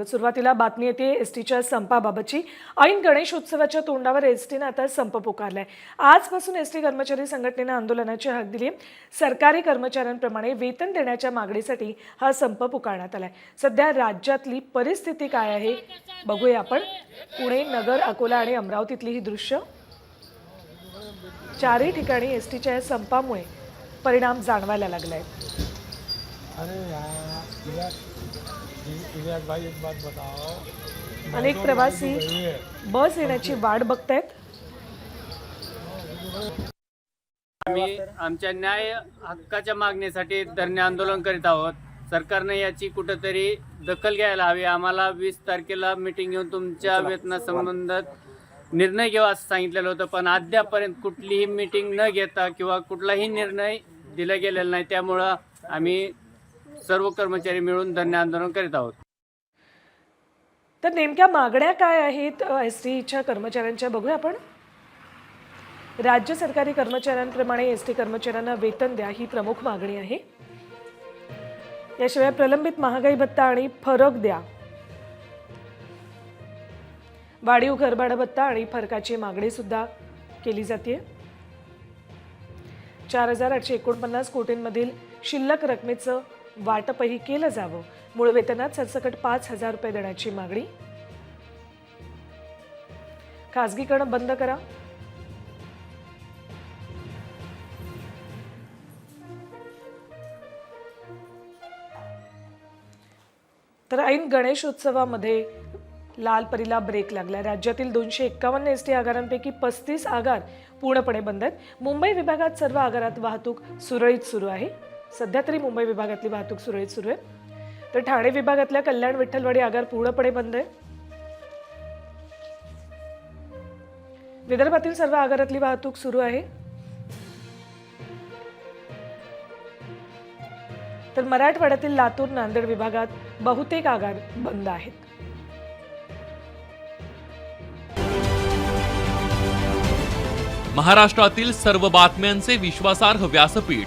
सुरुवातीला बातमी येते एसटीच्या संपाबाबतची. ऐन गणेशोत्सवाच्या तोंडावर एसटीनं आता संप पुकारलाय. आजपासून एसटी कर्मचारी संघटनेनं आंदोलनाची हाक दिली. सरकारी कर्मचाऱ्यांप्रमाणे वेतन देण्याच्या मागणीसाठी हा संप पुकारण्यात आलाय. सध्या राज्यातली परिस्थिती काय आहे बघूया आपण. पुणे नगर अकोला आणि अमरावतीतली ही दृश्य. चारही ठिकाणी एसटीच्या या संपामुळे परिणाम जाणवायला लागलाय. अनेक प्रवासी बस येण्याची वाट बघतायत. आम्ही आमच्या न्याय हक्काच्या मागणीसाठी धरणे आंदोलन करीत आहोत. सरकारने याची कुठंतरी दखल घ्यायला हवी. आम्हाला वीस तारखेला मिटिंग घेऊन तुमच्या वेतनासंबंधात निर्णय घ्यावा असं सांगितलेलं होतं. पण अद्यापर्यंत कुठलीही मिटिंग न घेता किंवा कुठलाही निर्णय दिला गेलेला नाही. त्यामुळं आम्ही सर्व कर्मचारी मिळून धन्य आंदोलन करीत आहोत. तर नेमक्या मागण्या काय आहेत एस टीच्या कर्मचाऱ्यांच्या बघूया आपण. राज्य सरकारी कर्मचाऱ्यांप्रमाणे एस टी कर्मचाऱ्यांना वेतन द्या ही प्रमुख मागणी आहे. याशिवाय प्रलंबित महागाई भत्ता आणि फरक द्या. वाढीव घरभाडा भत्ता आणि फरकाची मागणी सुद्धा केली जाते चार हजार आठशे एकोणपन्नास कोटींमधील शिल्लक रकमेचं वाटपही केलं जावं. मूळ वेतनात सरसकट पाच हजार रुपये देण्याची मागणी. खासगीकरण बंद करा. तर ऐन गणेशोत्सवामध्ये लालपरीला ब्रेक लागला. राज्यातील दोनशे एक्कावन्न एस टी आगारांपैकी पस्तीस आगार पूर्णपणे बंद आहेत. मुंबई विभागात सर्व आगारात वाहतूक सुरळीत सुरू आहे. सध्या तरी मुंबई विभागातली वाहतूक सुरळीत सुरू आहे. तर ठाणे विभागातल्या कल्याण विठ्ठलवाडी आगार पूर्णपणे बंद आहे. विदर्भातील सर्व आगारातली वाहतूक सुरू आहे. तर मराठवाड्यातील लातूर नांदेड विभागात बहुतेक आगार बंद आहेत. महाराष्ट्रातील सर्व बातम्यांचे विश्वासार्ह व्यासपीठ